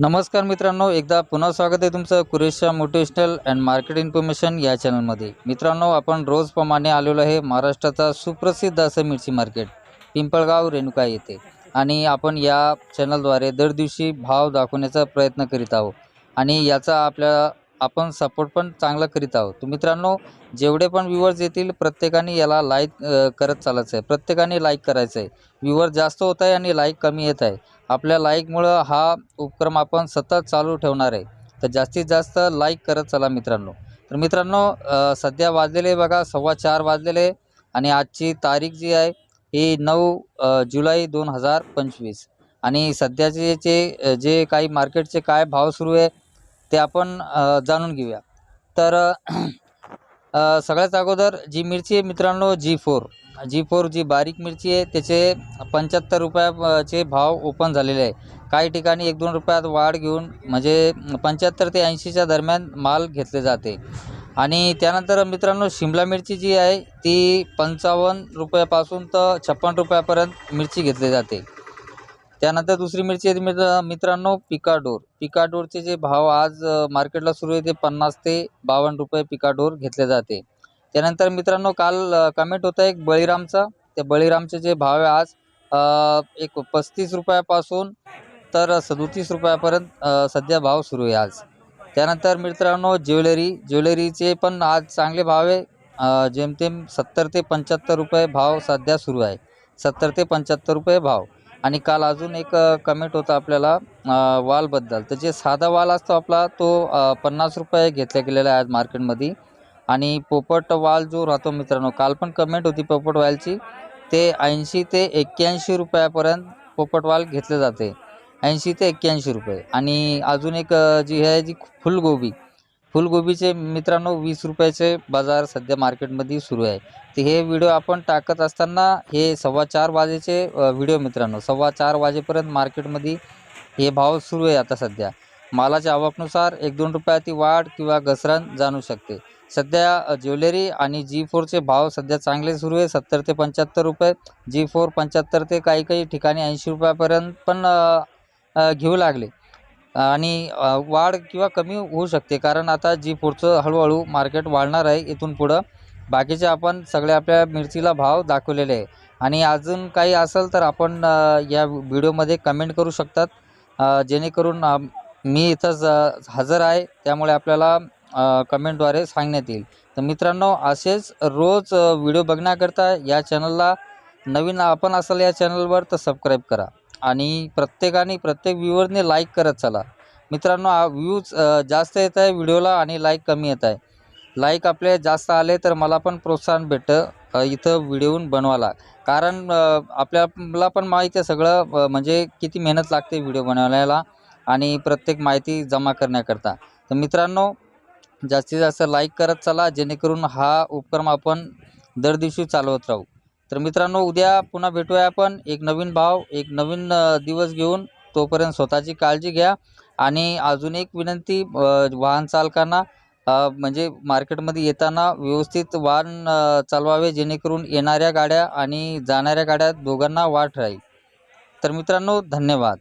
नमस्कार मित्रांनो एकदा पुन्हा स्वागत आहे तुमचं कुरेशा मोटिवेशनल अँड मार्केट इन्फॉर्मेशन या चॅनलमध्ये. मित्रांनो आपण रोजप्रमाणे आलेलो आहे महाराष्ट्राचा सुप्रसिद्ध असं मिरची मार्केट पिंपळगाव रेणुका येथे. आणि आपण या चॅनलद्वारे दर दिवशी भाव दाखवण्याचा प्रयत्न करीत आहोत. आणि याचा आपल्या आपण सपोर्ट पण चांगला करीत आहोत. तर मित्रांनो जेवढे पण व्ह्युअर्स येतील प्रत्येकाने याला लाईक करत चालायचं आहे प्रत्येकाने लाईक करायचं आहे व्ह्युअर जास्त होत आहे आणि लाईक कमी येत आहे. आपल्या लाईकमुळं हा उपक्रम आपण सतत चालू ठेवणार आहे. तर जास्तीत जास्त लाईक करत चला मित्रांनो. तर मित्रांनो सध्या वाजलेले बघा सव्वा चार वाजलेले आणि आजची तारीख जी आहे ही नऊ जुलै दोन हजार पंचवीस. आणि सध्याचे जे जे काही मार्केटचे काय भाव सुरू आहे ते आपण जाणून घेऊया. तर सगळ्यात अगोदर जी मिरची आहे मित्रांनो जी फोर. जी फोर जी बारीक मिरची आहे त्याचे पंच्याहत्तर रुपयाचे भाव ओपन झालेले आहे. काही ठिकाणी एक दोन रुपयात वाढ घेऊन म्हणजे पंच्याहत्तर ते ऐंशीच्या दरम्यान माल घेतले जाते. आणि त्यानंतर मित्रांनो शिमला मिरची जी आहे ती पंचावन्न रुपयापासून तर छप्पन रुपयापर्यंत मिरची घेतली जाते. त्यानंतर दुसरी मिरची आहे मित्र मित्रांनो पिकाडोर. पिकाडोरचे जे भाव आज मार्केटला सुरू आहे ते पन्नास ते बावन्न रुपये पिकाडोर घेतले जाते. त्यानंतर मित्रांनो काल कमेंट होता एक बळीरामचा. त्या बळीरामचे जे भाव आहे आज एक पस्तीस रुपयापासून तर सदोतीस रुपयापर्यंत सध्या भाव सुरू आहे आज. त्यानंतर मित्रांनो ज्वेलरी ज्वेलरीचे पण आज चांगले भाव आहे. जेमतेम सत्तर ते पंच्याहत्तर रुपये भाव सध्या सुरू आहे. सत्तर ते पंच्याहत्तर रुपये भाव. आणि काल अजून एक कमेंट होता आपल्याला वालबद्दल. तर जे साधा वाल असतो आपला तो पन्नास रुपये घेतला गेलेला आहे आज मार्केटमध्ये आणि पोपट वाल जो राहतो मित्रांनो काल पण कमेंट होती पोपट वालची. ते ऐंशी ते एक्क्याऐंशी रुपयापर्यंत पोपट वाल घेतले जाते. ऐंशी ते एक्क्याऐंशी रुपये. आणि अजून एक जी आहे जी फुलगोबी. फुलगोबीचे मित्रांनो वीस रुपयाचे बाजार सध्या मार्केटमध्ये सुरू आहे. तर हे व्हिडिओ आपण टाकत असताना हे सव्वा चार वाजेचे व्हिडिओ मित्रांनो. सव्वा चार वाजेपर्यंत मार्केटमध्ये हे भाव सुरू आहे आता सध्या. मालाच्या आवकनुसार एक दोन रुपयाची वाढ किंवा घसरण जाणू शकते. सध्या ज्वेलरी आणि जी फोरचे भाव सध्या चांगले सुरू आहे. सत्तर ते पंच्याहत्तर रुपये. जी फोर पंच्याहत्तर ते काही काही ठिकाणी ऐंशी रुपयापर्यंत पण घेऊ लागले. आणि वाढ किंवा कमी होऊ शकते. कारण आता जी फोरचं हळूहळू मार्केट वाढणार आहे इथून पुढं. बाकीचे आपण सगळे आपल्या मिरचीला भाव दाखवलेले आहे. आणि अजून काही असेल तर आपण या व्हिडिओमध्ये कमेंट करू शकतात. जेणेकरून मी इथंच हजर आहे. त्यामुळे आपल्याला कमेंटद्वारे सांगण्यात येईल. तर मित्रांनो असेच रोज व्हिडिओ बघण्याकरता या चॅनलला नवीन आपण असाल या चॅनलवर तर सबस्क्राईब करा आणि प्रत्येकाने प्रत्येक व्ह्यूवरने लाईक करत चला. मित्रांनो व्ह्यूज जास्त येत आहे व्हिडिओला आणि लाईक कमी येत आहे. लाईक आपले जास्त आले तर मला पण प्रोत्साहन भेटतं इथं व्हिडिओहून बनवायला. कारण आपल्याला पण माहिती आहे सगळं म्हणजे किती मेहनत लागते व्हिडिओ बनवण्याला आणि प्रत्येक माहिती जमा करण्याकरता. तर मित्रांनो जास्तीत जास्त लाईक करत चला जेणेकरून हा उपक्रम आपण दर दिवशी चालवत राहू. तर मित्रांनो उद्या पुन्हा भेटूया आपण. एक नवीन भाव एक नवीन दिवस घेऊन तोपर्यंत स्वतःची काळजी घ्या. आणि अजून एक विनंती वाहन चालकांना म्हणजे मार्केटमध्ये येताना व्यवस्थित वाहन चालवावे जेणेकरून येणाऱ्या गाड्या आणि जाणाऱ्या गाड्या दोघांना वाट राहील. तर मित्रांनो धन्यवाद.